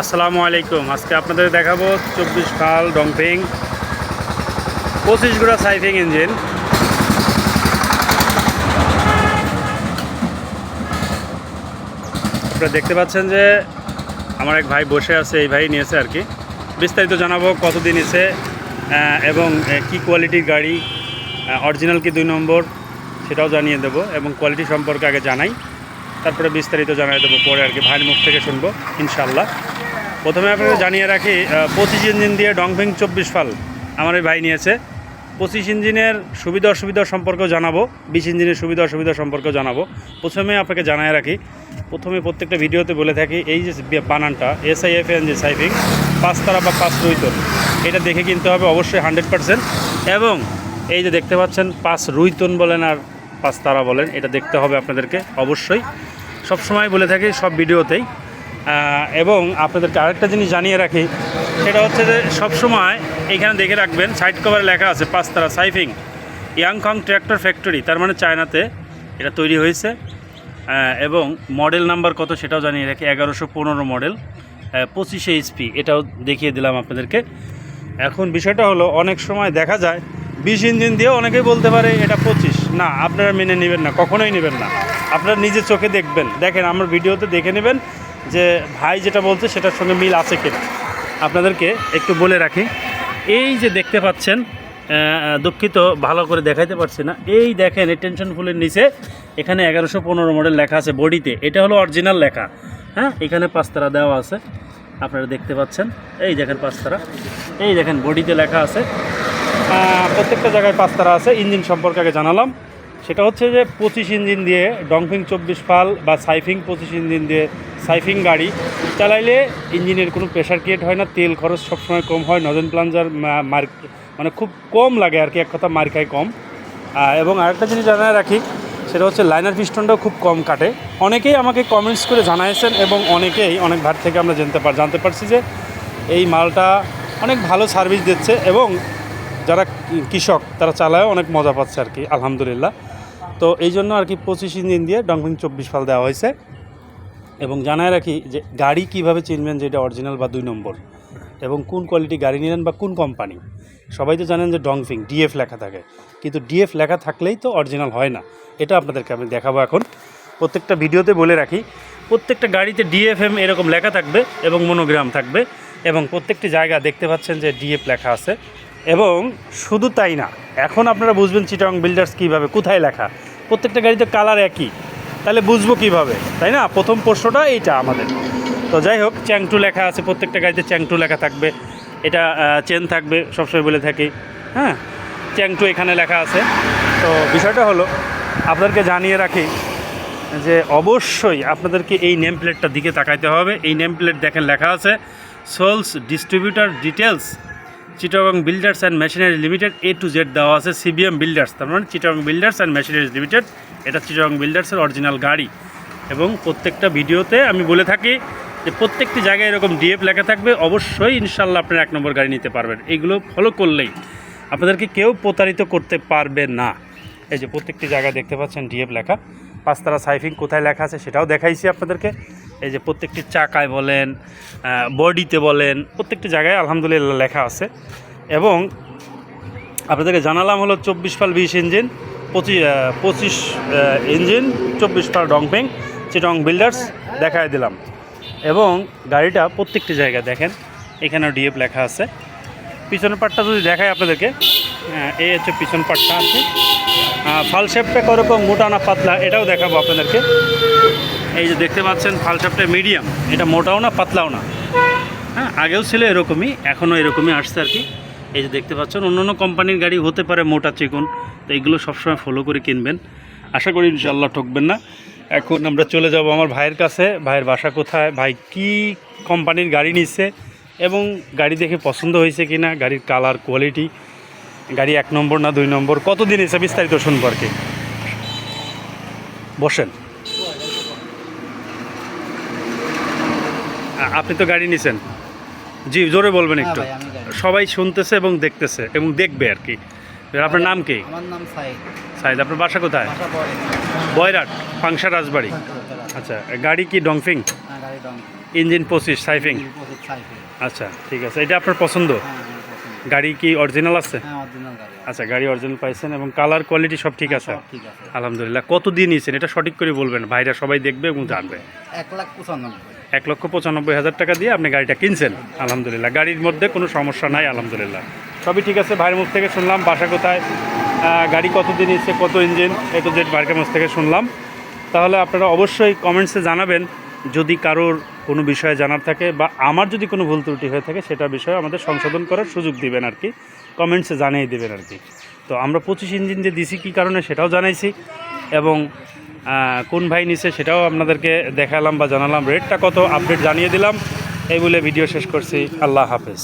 আসসালামু আলাইকুম। আজকে আপনাদের দেখাবো চব্বিশ খাল ডংফিং পঁচিশ গুড়া সাইফিং ইঞ্জিন। আপনারা দেখতে পাচ্ছেন যে আমার এক ভাই বসে আছে, এই ভাই নিয়েছে আর কি। বিস্তারিত জানাব কতদিন এসে এবং কি কোয়ালিটির গাড়ি অরিজিনাল কি দুই নম্বর, সেটাও জানিয়ে দেবো এবং কোয়ালিটি সম্পর্কে আগে জানাই। তারপরে বিস্তারিত জানিয়ে দেবো, পরে আর কি ভাইয়ের মুখ থেকে শুনব ইনশাল্লাহ প্রথমে আপনাদের জানিয়ে রাখি পঁচিশ ইঞ্জিন দিয়ে ডংফিং চব্বিশ ফাল আমার এই ভাই নিয়েছে। পঁচিশ ইঞ্জিনের সুবিধা অসুবিধা সম্পর্কেও জানাব, বিশ ইঞ্জিনের সুবিধা অসুবিধা সম্পর্কেও জানাব। প্রথমে আপনাকে জানিয়ে রাখি, প্রথমে প্রত্যেকটা ভিডিওতে বলে থাকি, এই যে বানানটা এসআইএফ এন যে সাইফিং পাঁচতারা বা পাঁচ রুইতন এটা দেখে কিনতে হবে অবশ্যই হান্ড্রেড পার্সেন্ট। এবং এই যে দেখতে পাচ্ছেন, পাঁচ রুইতন বলেন আর পাঁচ তারা বলেন, এটা দেখতে হবে আপনাদেরকে অবশ্যই। সব সময় বলে থাকি, সব ভিডিওতেই এবং আপনাদেরকে আরেকটা জিনিস জানিয়ে রাখি, সেটা হচ্ছে যে সবসময় এইখানে দেখে রাখবেন সাইড কভারে লেখা আছে পাঁচতারা সাইফিং ইয়াংকং ট্র্যাক্টর ফ্যাক্টরি, তার মানে চায়নাতে এটা তৈরি হয়েছে। এবং মডেল নাম্বার কত সেটাও জানিয়ে রাখি, এগারোশো পনেরো মডেল পঁচিশে এইচপি এটাও দেখিয়ে দিলাম আপনাদেরকে। এখন বিষয়টা হলো, অনেক সময় দেখা যায়, বিশ ইঞ্জিন দিয়ে অনেকেই বলতে পারে এটা পঁচিশ। না, আপনারা মেনে নেবেন না, কখনোই নেবেন না। আপনারা নিজে চোখে দেখবেন। দেখেন, আমার ভিডিওতে দেখে নেবেন যে ভাই যেটা বলছে সেটার সঙ্গে মিল আছে কিনা। আপনাদেরকে একটু বলে রাখি। এই যে দেখতে পাচ্ছেন দুঃখিত, ভালো করে দেখাইতে পারছি না। এই দেখেন, এই টেনশন ফুলের নিচে এখানে এগারোশো পনেরো মডেল লেখা আছে বডিতে। এটা হলো অরিজিনাল লেখা। হ্যাঁ এখানে পাঁচতারা দেওয়া আছে। আপনারা দেখতে পাচ্ছেন। এই দেখেন পাঁচতারা। এই দেখেন বডিতে লেখা আছে। প্রত্যেকটা জায়গায় পাঁচতারা আছে। ইঞ্জিন সম্পর্কে আগে জানালাম। সেটা হচ্ছে যে পঁচিশ ইঞ্জিন দিয়ে ডংফিং চব্বিশ ফাল বা সাইফিং পঁচিশ ইঞ্জিন দিয়ে সাইফিং গাড়ি চালাইলে ইঞ্জিনের কোনো প্রেশার ক্রিয়েট হয় না, তেল খরচ সবসময় কম হয় নজেন প্লাঞ্জার মার মানে খুব কম লাগে আর কি, এক কথা মার খায় কম। এবং আরেকটা জিনিস জানায় রাখি, সেটা হচ্ছে লাইনার পিস্টনটাও খুব কম কাটে। অনেকেই আমাকে কমেন্টস করে জানাইছেন এবং অনেকেই, অনেক ভার থেকে আমরা জানতে পার, জানতে পারছি যে এই মালটা অনেক ভালো সার্ভিস দিচ্ছে এবং যারা কৃষক, তারা চালায় অনেক মজা পাচ্ছে আর কি, আলহামদুলিল্লাহ। তো এই জন্য আর কি পঁচিশ ইঞ্জিন দিয়ে ডংফিং চব্বিশ ফাল দেওয়া হয়েছে। এবং জানায় রাখি যে গাড়ি কীভাবে চিনবেন যে এটা অরিজিনাল বা দুই নম্বর এবং কোন কোয়ালিটি গাড়ি নিলেন বা কোন কোম্পানি। সবাই তো জানেন যে ডংফিং ডিএফ লেখা থাকে। কিন্তু ডিএফ লেখা থাকলেই তো অরিজিনাল হয় না। এটা আপনাদেরকে আমি দেখাবো এখন। প্রত্যেকটা ভিডিওতে বলে রাখি, প্রত্যেকটা গাড়িতে ডিএফএম এরকম লেখা থাকবে এবং মনোগ্রাম থাকবে এবং প্রত্যেকটি জায়গা দেখতে পাচ্ছেন যে ডিএফ লেখা আছে। এবং শুধু তাই না, এখন আপনারা বুঝবেন চিটং বিল্ডার্স কীভাবে, কোথায় লেখা। প্রত্যেকটা গাড়িতে কালার একই, তাহলে বুঝব কীভাবে, তাই না? প্রথম প্রশ্নটা এইটা আমাদের। তো যাই হোক, চ্যাংটু লেখা আছে, প্রত্যেকটা গাড়িতে চ্যাংটু লেখা থাকবে। এটা চেন থাকবে, সবসময় বলে থাকি হ্যাঁ? চ্যাংটু এখানে লেখা আছে। তো বিষয়টা হলো, আপনাদেরকে জানিয়ে রাখি যে অবশ্যই আপনাদেরকে এই নেম প্লেটটার দিকে তাকাইতে হবে। এই নেম প্লেট দেখেন লেখা আছে soles distributor details Chittagong builders and machinery limited A to Z দেওয়া আছে সিবিএম বিল্ডার্স তার মানে Chittagong builders and machineries limited এটা চিটাগং বিল্ডার্সের অরিজিনাল গাড়ি। এবং প্রত্যেকটা ভিডিওতে আমি বলে থাকি যে প্রত্যেকটি জায়গায় এরকম ডিএফ লেখা থাকবে, অবশ্যই ইনশাল্লাহ আপনার এক নম্বর গাড়ি নিতে পারবেন। এইগুলো ফলো করলেই আপনাদেরকে কেউ প্রতারিত করতে পারবে না। এই যে প্রত্যেকটি জায়গায় দেখতে পাচ্ছেন ডিএফ লেখা। পাঁচতারা সাইফিং কোথায় লেখা আছে সেটাও দেখাইছি আপনাদেরকে। এই যে প্রত্যেকটি চাকায় বলেন বডিতে বলেন, প্রত্যেকটি জায়গায় আলহামদুলিল্লাহ লেখা আছে। এবং আপনাদেরকে জানালাম হলো চব্বিশ ফাল বিশ ইঞ্জিন পঁচিশ পঁচিশ ইঞ্জিন চব্বিশ ফাল ডংপেং চিটং বিল্ডার্স দেখায় দিলাম। এবং গাড়িটা প্রত্যেকটি জায়গায় দেখেন, এখানেও ডিএফ লেখা আছে। পিছনের পাটটা যদি দেখায় আপনাদেরকে এই হচ্ছে পিছন পাটটা আছে। ফাল শেপটা কীরকম, মোটা না পাতলা, এটাও দেখাবো আপনাদেরকে। এই যে দেখতে পাচ্ছেন, ফাল শেপটা মিডিয়াম। এটা মোটাও না, পাতলাও না। হ্যাঁ আগেও ছিল এরকমই, এখনও এরকমই আসছে আর কি। এই যে দেখতে পাচ্ছেন অন্য অন্য কোম্পানির গাড়ি হতে পারে মোটা চিকন, তো এগুলো সবসময় ফলো করে কিনবেন। আশা করি ইনশাল্লাহ ঠকবেন না। এখন আমরা চলে যাব আমার ভাইয়ের কাছে। ভাইয়ের বাসা কোথায়? ভাই, কি কোম্পানির গাড়ি নিচ্ছে এবং গাড়ি দেখে পছন্দ হয়েছে কি না গাড়ির কালার কোয়ালিটি গাড়ি এক নম্বর না দুই নম্বর? কতদিন এসে বিস্তারিত শুনব আর কি? বসেন। আপনি তো গাড়ি নিছেন। জি জোরে বলবেন একটু। হ্যাঁ গাড়ি- সবাই শুনতেছে এবং দেখতেছে এবং দেখবে আর কি। আপনার নাম কি? আমার নাম সাইদ। সাইদ আপনার বাসা কোথায়? বয়রাট পাংশা রাজবাড়ি। আচ্ছা গাড়ি কি ডংফিং? হ্যাঁ ইঞ্জিন পঁচিশ সাইফিং? আচ্ছা ঠিক আছে। এটা আপনার পছন্দ? হ্যাঁ গাড়ি কি অরিজিনাল আছে? আচ্ছা গাড়ি অরিজিনাল পাইছেন এবং কালার কোয়ালিটি সব ঠিক আছে? সব ঠিক আছে। আলহামদুলিল্লাহ। কত দিয়ে নিয়েছেন এটা সঠিক করে বলবেন। ভাইরা সবাই দেখবে এবং জানবে। এক লাখ পঁচানব্বই। এক লক্ষ পঁচানব্বই হাজার টাকা দিয়ে আপনি গাড়িটা কিনছেন। আলহামদুলিল্লাহ। গাড়ির মধ্যে কোনো সমস্যা নাই, আলহামদুলিল্লাহ। সবই ঠিক আছে। ভাইয়ের মুখ থেকে শুনলাম, বাসা কোথায়? গাড়ি কত দিন এসছে কত ইঞ্জিন? এ তো জেড ভাইয়ের মুখ থেকে শুনলাম। তাহলে আপনারা অবশ্যই কমেন্টসে জানাবেন। যদি কারোর কোনো বিষয়ে জানার থাকে বা আমার যদি কোনো ভুল ত্রুটি হয়ে থাকে, সেটা বিষয়ে আমাদের সংশোধন করার সুযোগ দিবেন আর কি। কমেন্টসে জানিয়ে দেবেন আর কি। তো আমরা পঁচিশ ইঞ্জিন যে দিছি কী কারণে সেটাও জানাইছি এবং কোন ভাই নিছে সেটাও আপনাদেরকে দেখালাম বা জানালাম। রেটটা কত? আপডেট জানিয়ে দিলাম। এই বলে ভিডিও শেষ করছি। আল্লাহ হাফেজ।